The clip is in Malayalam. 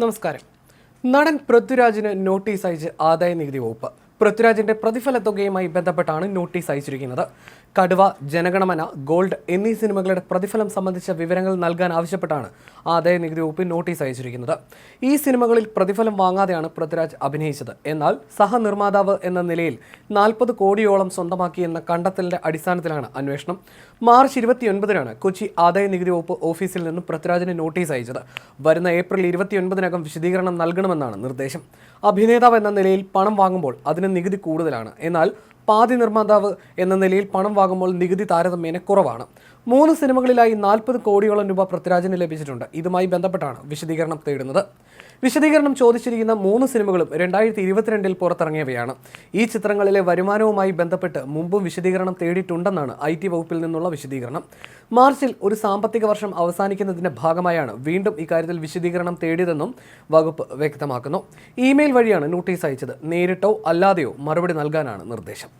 നമസ്കാരം. നടൻ പൃഥ്വിരാജിന് നോട്ടീസ് അയച്ച് ആദായ നികുതി വകുപ്പ്. പൃഥ്വിരാജിന്റെ പ്രതിഫല തുകയുമായി ബന്ധപ്പെട്ടാണ് നോട്ടീസ് അയച്ചിരിക്കുന്നത്. കടുവ ജനഗണമന ഗോൾഡ് എന്നീ സിനിമകളുടെ പ്രതിഫലം സംബന്ധിച്ച വിവരങ്ങൾ നൽകാൻ ആവശ്യപ്പെട്ടാണ് ആദായ നികുതി വകുപ്പ് നോട്ടീസ് അയച്ചിരിക്കുന്നത്. ഈ സിനിമകളിൽ പ്രതിഫലം വാങ്ങാതെയാണ് പൃഥ്വിരാജ് അഭിനയിച്ചത്. എന്നാൽ സഹനിർമ്മാതാവ് എന്ന നിലയിൽ നാൽപ്പത് കോടിയോളം സ്വന്തമാക്കിയെന്ന കണ്ടെത്തലിന്റെ അടിസ്ഥാനത്തിലാണ് അന്വേഷണം. മാർച്ച് ഇരുപത്തിയൊൻപതിനാണ് കൊച്ചി ആദായ നികുതി വകുപ്പ് ഓഫീസിൽ നിന്നും പൃഥ്വിരാജിന് നോട്ടീസ് അയച്ചത്. വരുന്ന ഏപ്രിൽ ഇരുപത്തിയൊൻപതിനകം വിശദീകരണം നൽകണമെന്നാണ് നിർദ്ദേശം. അഭിനേതാവ് എന്ന നിലയിൽ പണം വാങ്ങുമ്പോൾ അതിന് നികുതി കൂടുതലാണ്. എന്നാൽ പാതി നിർമ്മാതാവ് എന്ന നിലയിൽ പണം വാങ്ങുമ്പോൾ നികുതി താരതമ്യേന കുറവാണ്. മൂന്ന് സിനിമകളിലായി നാൽപ്പത് കോടിയോളം രൂപ പൃഥ്വിരാജിന് ലഭിച്ചിട്ടുണ്ട്. ഇതുമായി ബന്ധപ്പെട്ടാണ് വിശദീകരണം തേടുന്നത്. വിശദീകരണം ചോദിച്ചിരിക്കുന്ന മൂന്ന് സിനിമകളും രണ്ടായിരത്തി ഇരുപത്തിരണ്ടിൽ പുറത്തിറങ്ങിയവയാണ്. ഈ ചിത്രങ്ങളിലെ വരുമാനവുമായി ബന്ധപ്പെട്ട് മുമ്പും വിശദീകരണം തേടിയിട്ടുണ്ടെന്നാണ് ഐ ടി വകുപ്പിൽ നിന്നുള്ള വിശദീകരണം. മാർച്ചിൽ ഒരു സാമ്പത്തിക വർഷം അവസാനിക്കുന്നതിന്റെ ഭാഗമായാണ് വീണ്ടും ഇക്കാര്യത്തിൽ വിശദീകരണം തേടിയതെന്നും വകുപ്പ് വ്യക്തമാക്കുന്നു. ഇമെയിൽ വഴിയാണ് നോട്ടീസ് അയച്ചത്. നേരിട്ടോ അല്ലാതെയോ മറുപടി നൽകാനാണ് നിർദ്ദേശം.